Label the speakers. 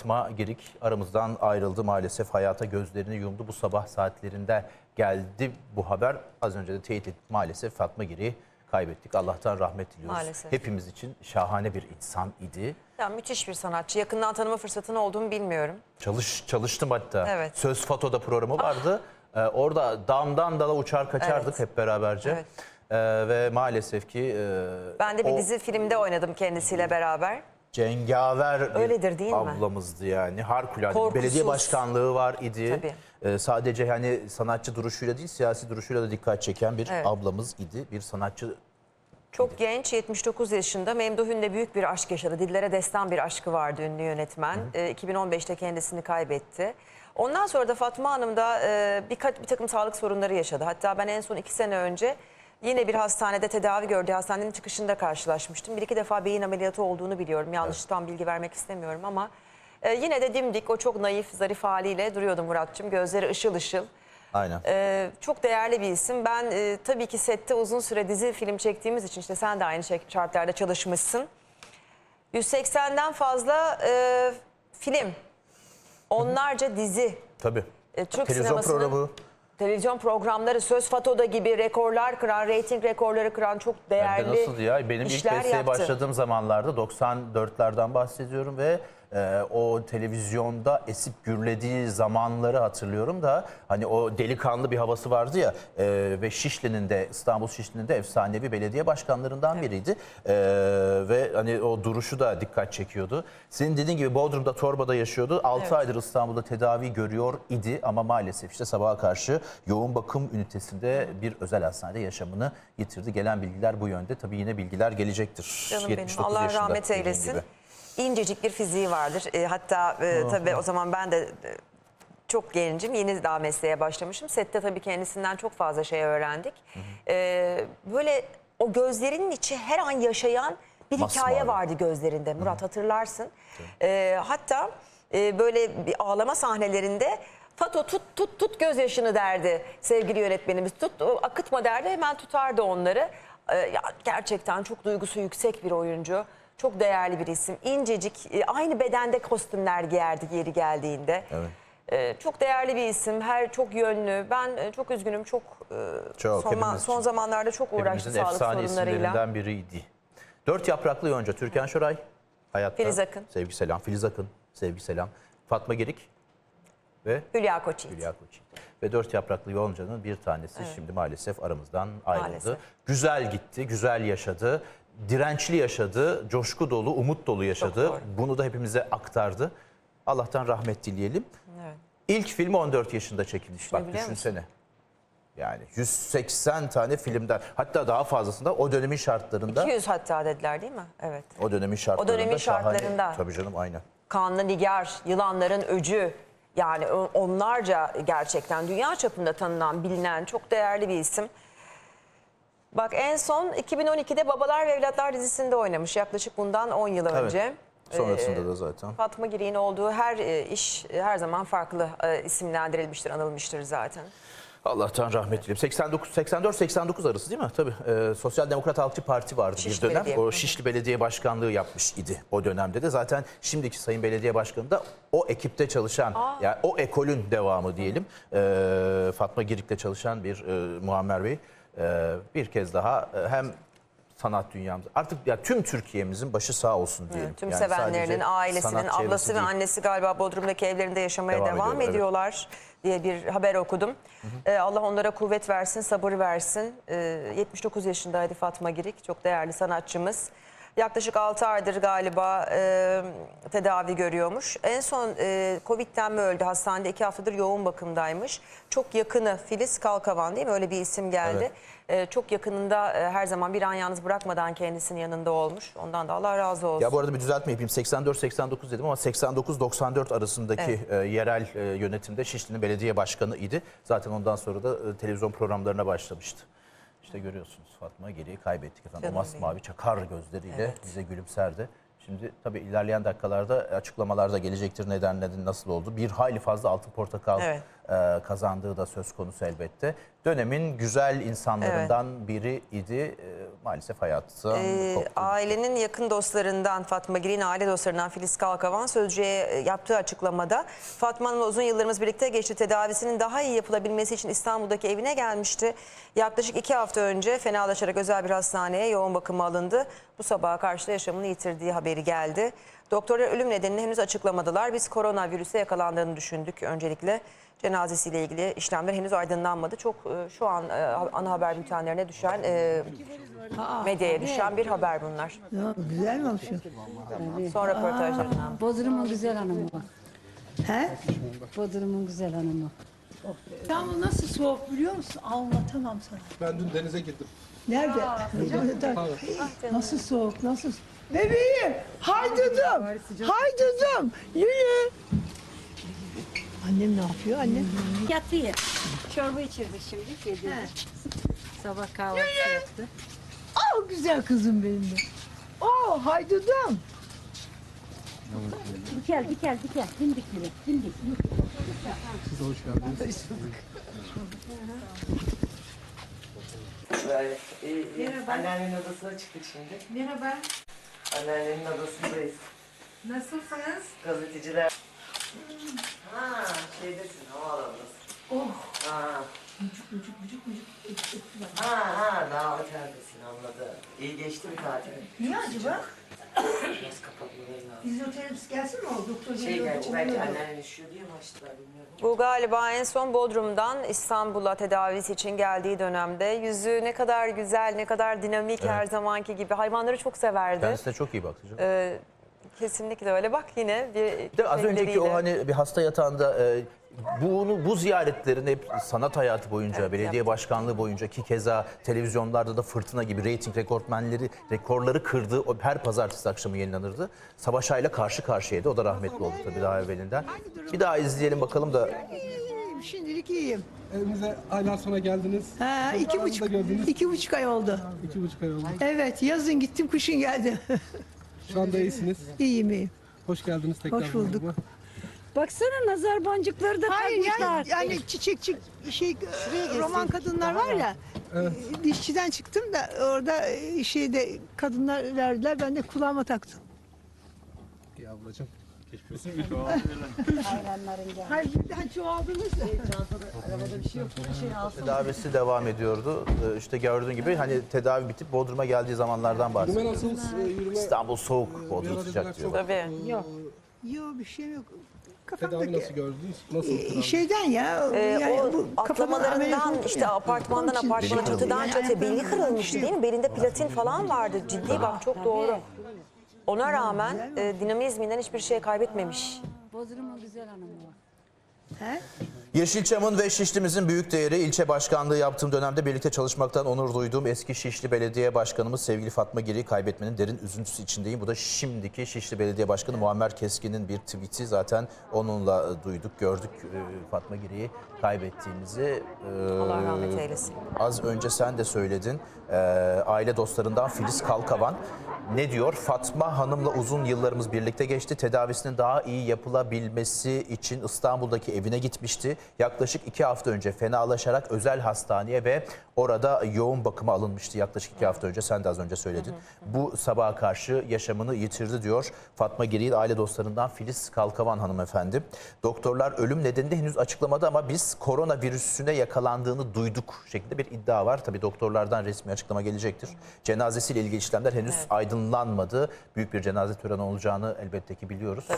Speaker 1: Fatma Girik aramızdan ayrıldı maalesef hayata gözlerini yumdu. Bu sabah saatlerinde geldi bu haber. Az önce de teyit ettik maalesef Fatma Girik'i kaybettik. Allah'tan rahmet diliyoruz.
Speaker 2: Maalesef.
Speaker 1: Hepimiz için şahane bir insan idi.
Speaker 2: Ya müthiş bir sanatçı. Yakından tanıma fırsatın olduğunu bilmiyorum.
Speaker 1: Çalış çalıştım hatta.
Speaker 2: Evet.
Speaker 1: Söz Fato'da programı vardı. Ee, orada damdan dala uçar kaçardık
Speaker 2: Evet.
Speaker 1: hep beraberce.
Speaker 2: Evet.
Speaker 1: Ee, ve maalesef ki e,
Speaker 2: Ben de bir
Speaker 1: o
Speaker 2: dizi filmde oynadım kendisiyle beraber.
Speaker 1: Cengaver bir
Speaker 2: Öyledir değil mi?
Speaker 1: ablamızdı yani. Harikulade.
Speaker 2: Korkusuz.
Speaker 1: Belediye başkanlığı var idi.
Speaker 2: Tabii.
Speaker 1: Ee, sadece hani sanatçı duruşuyla değil siyasi duruşuyla da dikkat çeken bir
Speaker 2: Evet.
Speaker 1: ablamız idi. Bir sanatçı
Speaker 2: Çok genç, 79 yaşında. Memduh Ün'le büyük bir aşk yaşadı. Dillere destan bir aşkı vardı ünlü yönetmen. Ee, 2015'te kendisini kaybetti. Ondan sonra da Fatma Hanım da e, birkaç bir takım sağlık sorunları yaşadı. Hatta ben en son iki sene önce yine bir hastanede tedavi gördüğü hastanenin çıkışında karşılaşmıştım. Bir iki defa beyin ameliyatı olduğunu biliyorum. Yanlış tam bilgi vermek istemiyorum ama e, yine de dimdik o çok naif, zarif haliyle duruyordu Muratçım. Gözleri ışıl ışıl.
Speaker 1: aynen.
Speaker 2: Ee, çok değerli bir isim. Ben e, tabii ki sette uzun süre dizi film çektiğimiz için işte sen de aynı şey- şartlarda çalışmışsın. 180'den fazla e, film, onlarca dizi,
Speaker 1: Tabii.
Speaker 2: e, Türk
Speaker 1: Televizyon
Speaker 2: sinemasının
Speaker 1: programı.
Speaker 2: Televizyon programları, Söz Fato'da gibi rekorlar kıran, reyting rekorları kıran çok
Speaker 1: Ben de
Speaker 2: değerli
Speaker 1: nasıl ya? Benim ilk mesleğe
Speaker 2: yaptı.
Speaker 1: başladığım zamanlarda 94'lerden bahsediyorum ve e, o televizyonda esip gürlediği zamanları hatırlıyorum da hani o delikanlı bir havası vardı ya e, ve Şişli'nin de İstanbul Şişli'nin de efsanevi belediye başkanlarından biriydi E, ve hani o duruşu da dikkat çekiyordu. Senin dediğin gibi Bodrum'da Torba'da yaşıyordu. 6
Speaker 2: Evet.
Speaker 1: aydır İstanbul'da tedavi görüyor idi ama maalesef işte sabaha karşı yoğun bakım ünitesinde bir özel hastanede yaşamını yitirdi. Gelen bilgiler bu yönde. Tabii yine bilgiler gelecektir.
Speaker 2: Canım benim
Speaker 1: 79
Speaker 2: Allah
Speaker 1: yaşında
Speaker 2: rahmet eylesin.
Speaker 1: gibi.
Speaker 2: İncecik bir fiziği vardır. E, hatta e, tabii o zaman ben de e, çok gencim. Yeni daha mesleğe başlamışım. Sette tabii kendisinden çok fazla şey öğrendik. E, böyle o gözlerinin içi her an yaşayan bir hikaye
Speaker 1: Masmavi.
Speaker 2: vardı gözlerinde. Murat hatırlarsın. E, hatta e, böyle bir ağlama sahnelerinde Fato tut tut tut gözyaşını derdi sevgili yönetmenimiz. Tut akıtma derdi hemen tutardı onları. E, ya, gerçekten çok duygusu yüksek bir oyuncu. Çok değerli bir isim. İncecik, e, aynı bedende kostümler giyerdi yeri geldiğinde.
Speaker 1: Evet.
Speaker 2: E, çok değerli bir isim, her çok yönlü. Ben e, çok üzgünüm, çok, e,
Speaker 1: Çok,
Speaker 2: son,
Speaker 1: hepimiz
Speaker 2: son
Speaker 1: için.
Speaker 2: zamanlarda çok uğraştı
Speaker 1: Hepimizin
Speaker 2: sağlık
Speaker 1: efsane
Speaker 2: sorunlarıyla.
Speaker 1: isimlerinden biriydi. Dört yapraklı yonca Türkan Şoray hayatta.
Speaker 2: Filiz Akın.
Speaker 1: Sevgi selam. Filiz Akın. Sevgi selam. Fatma Gerik ve
Speaker 2: Hülya Koçyiğit.
Speaker 1: Hülya Koçyiğit. Ve dört yapraklı yoncanın bir tanesi şimdi maalesef aramızdan ayrıldı.
Speaker 2: Maalesef.
Speaker 1: Güzel gitti, güzel yaşadı, dirençli yaşadı, coşku dolu, umut dolu yaşadı. Bunu da hepimize aktardı. Allah'tan rahmet dileyelim.
Speaker 2: Evet.
Speaker 1: İlk filmi 14 yaşında çekilmiş. Bak
Speaker 2: musun?
Speaker 1: düşünsene. Yani 180 tane filmden hatta daha fazlasında o dönemin şartlarında
Speaker 2: 200 hatta dediler değil mi? Evet.
Speaker 1: o dönemin şartlarında
Speaker 2: dönemin
Speaker 1: şahane.
Speaker 2: şartlarında.
Speaker 1: Tabii canım aynen.
Speaker 2: Kanlı Nigar, Yılanların Öcü. Yani o- onlarca gerçekten dünya çapında tanınan, bilinen çok değerli bir isim. Bak en son 2012'de Babalar ve Evlatlar dizisinde oynamış yaklaşık bundan 10 yıl önce.
Speaker 1: Sonrasında
Speaker 2: Ee,
Speaker 1: da zaten.
Speaker 2: Fatma Girik'in olduğu her e, iş e, her zaman farklı e, isimlendirilmiştir, anılmıştır zaten.
Speaker 1: Allah'tan rahmet dileyelim. 89 84 89 arası değil mi? Tabii. Ee, Sosyal Demokrat Halkçı Parti vardı
Speaker 2: Şişli
Speaker 1: bir dönem.
Speaker 2: Belediye.
Speaker 1: O Şişli Belediye Başkanlığı yapmış idi o dönemde de. Zaten şimdiki Sayın Belediye Başkanı da o ekipte çalışan, yani o ekolün devamı diyelim. Ee, Fatma Girik'te çalışan bir e, Muammer Bey. Ee, bir kez daha e, hem sanat dünyamız artık ya tüm Türkiye'mizin başı sağ olsun diyelim.
Speaker 2: Tüm
Speaker 1: Yani
Speaker 2: sevenlerinin,
Speaker 1: sadece
Speaker 2: ailesinin,
Speaker 1: sanat çevresi
Speaker 2: ablası ve
Speaker 1: değil.
Speaker 2: annesi galiba Bodrum'daki evlerinde yaşamaya
Speaker 1: Devam
Speaker 2: devam,
Speaker 1: ediyorlar, evet.
Speaker 2: ediyorlar diye bir haber okudum. Ee, Allah onlara kuvvet versin, sabır versin. Ee, 79 yaşındaydı Fatma Girik, çok değerli sanatçımız. Yaklaşık 6 aydır galiba e, tedavi görüyormuş. En son e, Covid'den mi öldü? Hastanede 2 haftadır yoğun bakımdaymış. Çok yakını Filiz Kalkavan değil mi? Öyle bir isim geldi. E, çok yakınında e, her zaman bir an yalnız bırakmadan kendisinin yanında olmuş. Ondan da Allah razı olsun.
Speaker 1: Ya bu arada bir düzeltme yapayım. 84-89 dedim ama 89-94 arasındaki e, yerel e, yönetimde Şişli'nin belediye başkanı idi. Zaten ondan sonra da e, televizyon programlarına başlamıştı. İşte görüyorsunuz Fatma geriye kaybettik efendim.
Speaker 2: Canım
Speaker 1: o masmavi çakar gözleriyle
Speaker 2: Evet.
Speaker 1: bize gülümserdi. Şimdi tabii ilerleyen dakikalarda açıklamalarda gelecektir neden neden nasıl oldu. Bir hayli fazla altın portakal
Speaker 2: Evet.
Speaker 1: E, kazandığı da söz konusu elbette. Dönemin güzel insanlarından biri idi. E, maalesef hayatı
Speaker 2: Ee, ailenin yakın dostlarından Fatma Girik'in aile dostlarından Filiz Kalkavan Sözcü'ye e, yaptığı açıklamada Fatma Hanım'la uzun yıllarımız birlikte geçti. Tedavisinin daha iyi yapılabilmesi için İstanbul'daki evine gelmişti. Yaklaşık iki hafta önce fenalaşarak özel bir hastaneye yoğun bakıma alındı. Bu sabaha karşı yaşamını yitirdiği haberi geldi. Doktorlar ölüm nedenini henüz açıklamadılar. Biz koronavirüse yakalandığını düşündük öncelikle. Cenazesiyle ilgili işlemler henüz aydınlanmadı. Çok e, şu an e, ana haber bültenlerine düşen, e, medyaya düşen bir haber bunlar.
Speaker 3: Ya, güzel mi olmuş?
Speaker 2: Son röportajlarından.
Speaker 4: Bodrum'un güzel hanımı.
Speaker 3: He?
Speaker 4: Bodrum'un güzel hanımı.
Speaker 3: İstanbul nasıl soğuk biliyor musun? Anlatamam sana.
Speaker 5: Ben dün denize girdim.
Speaker 3: Nerede? Burada. Nasıl soğuk, nasıl? Bebeğim, haydudum, haydudum, yürü. Annem ne yapıyor annem?
Speaker 4: Yatıyor. Çorba içirdi şimdi. Yedi. Sabah kahvaltı yaptı.
Speaker 3: Oh güzel kızım benim de. Oh haydudum.
Speaker 4: Dikel dikel dikel. Dimdik bile. Dimdik.
Speaker 5: Siz hoş geldiniz.
Speaker 6: Böyle iyi, iyi. Anneannenin odasına çıktık şimdi.
Speaker 7: Merhaba,
Speaker 6: Anneannenin odasındayız.
Speaker 7: nasılsınız?
Speaker 6: Gazeteciler. Ha, şeydesin, havaalanındasın. Oh. Ha. Ha ha, daha oteldesin anladım. İyi geçti mi tatilin?
Speaker 3: Niye acaba?
Speaker 6: Nasıl kapatmaları lazım?
Speaker 3: Fizyoterapist gelsin mi o doktor?
Speaker 6: Şey
Speaker 3: geliyordu,
Speaker 6: gerçi belki
Speaker 3: oluyordu.
Speaker 6: annen üşüyor diye mi açtılar bilmiyorum.
Speaker 2: Bu galiba en son Bodrum'dan İstanbul'a tedavisi için geldiği dönemde yüzü ne kadar güzel, ne kadar dinamik her zamanki gibi. Hayvanları çok severdi.
Speaker 1: Kendisi de çok iyi bakıcı.
Speaker 2: Ee, kesinlikle öyle. Bak yine bir
Speaker 1: De az önceki o hani bir hasta yatağında e, bunu bu ziyaretlerin hep sanat hayatı boyunca,
Speaker 2: Evet,
Speaker 1: belediye
Speaker 2: yaptı.
Speaker 1: başkanlığı boyunca ki keza televizyonlarda da fırtına gibi reyting rekortmenleri rekorları kırdı. O her pazartesi akşamı yayınlanırdı. Savaş Ay'la karşı karşıyaydı. O da rahmetli oldu tabii daha evvelinden. Bir daha izleyelim bakalım da
Speaker 3: İyiyim, şimdilik iyiyim.
Speaker 5: Evimize aylar sonra geldiniz.
Speaker 3: Ha, iki buçuk, iki buçuk ay oldu.
Speaker 5: İki buçuk ay oldu.
Speaker 3: Evet, yazın gittim, kışın geldim.
Speaker 5: Şu anda iyisiniz.
Speaker 3: iyiyim, iyiyim.
Speaker 5: Hoş geldiniz tekrar.
Speaker 3: Hoş bulduk.
Speaker 5: programa.
Speaker 4: Baksana nazar boncukları da
Speaker 3: Hayır
Speaker 4: takmışlar.
Speaker 3: yani, yani çiçekçi şey roman kadınlar var ya. Dişçiden çıktım da orada e, şeyde kadınlar verdiler ben de kulağıma taktım.
Speaker 5: İyi ablacığım.
Speaker 3: Hayır birden çoğaldınız.
Speaker 1: tedavisi devam ediyordu. E, İşte gördüğün gibi hani tedavi bitip Bodrum'a geldiği zamanlardan
Speaker 5: Yürüme
Speaker 1: bahsediyor.
Speaker 5: nasıl? Yürüme
Speaker 1: İstanbul soğuk, Bodrum sıcak diyor.
Speaker 2: Tabii.
Speaker 3: Yok bir şey yok.
Speaker 5: Tedavi
Speaker 3: Kafamdaki
Speaker 5: nasıl gördünüz? Nasıl
Speaker 3: e,
Speaker 5: tedavi?
Speaker 3: şeyden ya.
Speaker 2: Ee,
Speaker 3: yani
Speaker 2: o
Speaker 3: bu
Speaker 2: atlamalarından işte
Speaker 3: ya.
Speaker 2: apartmandan
Speaker 3: Onun için
Speaker 2: apartmana
Speaker 1: Beli
Speaker 2: çatıdan
Speaker 3: Yani
Speaker 2: çatıya
Speaker 3: bir
Speaker 2: kırılmıştı
Speaker 3: şey
Speaker 2: değil mi? Belinde platin falan vardı. Ciddi bak çok doğru. Ona rağmen e, dinamizminden hiçbir şey kaybetmemiş.
Speaker 4: Bodrum'un güzel hanımı.
Speaker 3: He?
Speaker 1: Yeşilçam'ın ve Şişli'mizin büyük değeri ilçe başkanlığı yaptığım dönemde birlikte çalışmaktan onur duyduğum eski Şişli Belediye Başkanımız sevgili Fatma Giri'yi kaybetmenin derin üzüntüsü içindeyim. Bu da şimdiki Şişli Belediye Başkanı Muammer Keskin'in bir tweet'i zaten onunla e, duyduk, gördük e, Fatma Giri'yi kaybettiğimizi. E,
Speaker 2: Allah rahmet eylesin.
Speaker 1: Az önce sen de söyledin. Aile dostlarından Filiz Kalkavan ne diyor? Fatma Hanım'la uzun yıllarımız birlikte geçti. Tedavisinin daha iyi yapılabilmesi için İstanbul'daki evine gitmişti. Yaklaşık iki hafta önce fenalaşarak özel hastaneye ve orada yoğun bakıma alınmıştı. Yaklaşık iki hafta önce sen de az önce söyledin. Bu sabaha karşı yaşamını yitirdi diyor. Fatma Giri'nin aile dostlarından Filiz Kalkavan hanımefendi. Doktorlar ölüm nedenini henüz açıklamadı ama biz koronavirüsüne yakalandığını duyduk şeklinde bir iddia var. Tabii doktorlardan resmi açıklama gelecektir. Cenazesiyle ilgili işlemler henüz aydınlanmadı. Büyük bir cenaze töreni olacağını elbette ki biliyoruz.